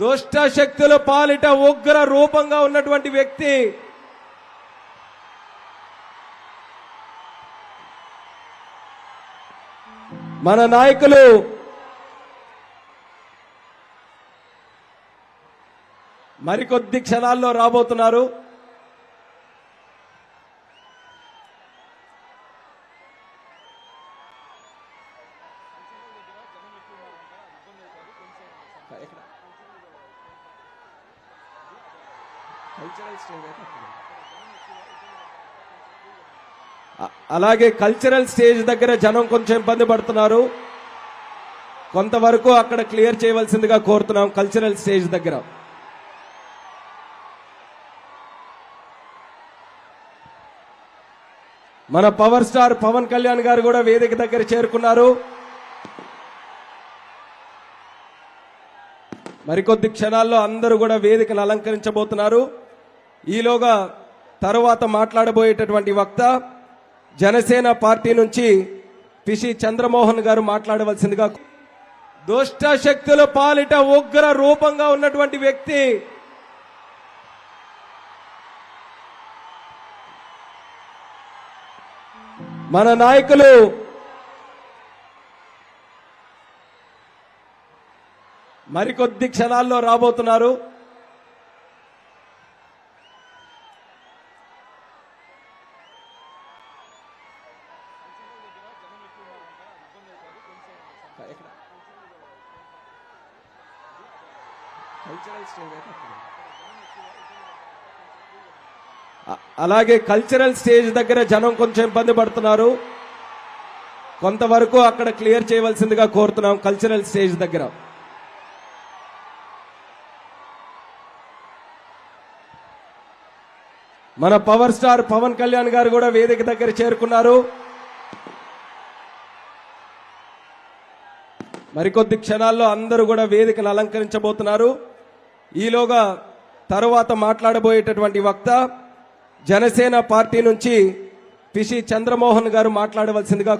దుష్ట శక్తుల పాలిట ఉగ్ర రూపంగా ఉన్నటువంటి వ్యక్తి. మన నాయకులు మరికొద్ది క్షణాల్లో రాబోతున్నారు. అ- అలాగే కల్చరల్ స్టేజ్ దగ్గర జనం కొంచెం ఇబ్బంది పడుతున్నారు. కొంతవరకు అక్కడ క్లియర్ చేయవలసిందిగా కోరుతున్నాం కల్చరల్ స్టేజ్ దగ్గర. మన పవర్ స్టార్ పవన్ కళ్యాణ్ గారు కూడా వేదిక దగ్గర చేరుకున్నారు. మరికొద్ది క్షణాల్లో అందరూ కూడా వేదికను అలంకరించబోతున్నారు. ఈలోగా తరువాత మాట్లాడబోయేటటువంటి వక్త జనసేన పార్టీ నుంచి పిసి చంద్రమోహన్ గారు మాట్లాడవలసిందిగా దుష్ట శక్తుల పాలిట ఉగ్ర రూపంగా ఉన్నటువంటి వ్యక్తి మన నాయకులు మరికొద్ది క్షణాల్లో రాబోతున్నారు. అ- అలాగే కల్చరల్ స్టేజ్ దగ్గర జనం కొంచెం ఇబ్బంది పడుతున్నారు. కొంతవరకు అక్కడ క్లియర్ చేయవలసిందిగా కోరుతున్నాం కల్చరల్ స్టేజ్ దగ్గర. మన పవర్ స్టార్ పవన్ కళ్యాణ్ గారు కూడా వేదిక దగ్గర చేరుకున్నారు. మరికొద్ది క్షణాల్లో అందరూ కూడా వేదికను అలంకరించబోతున్నారు. ఈలోగా తరువాత మాట్లాడబోయేటటువంటి వక్త జనసేన పార్టీ నుంచి పిసి చంద్రమోహన్ గారు మాట్లాడవలసిందిగా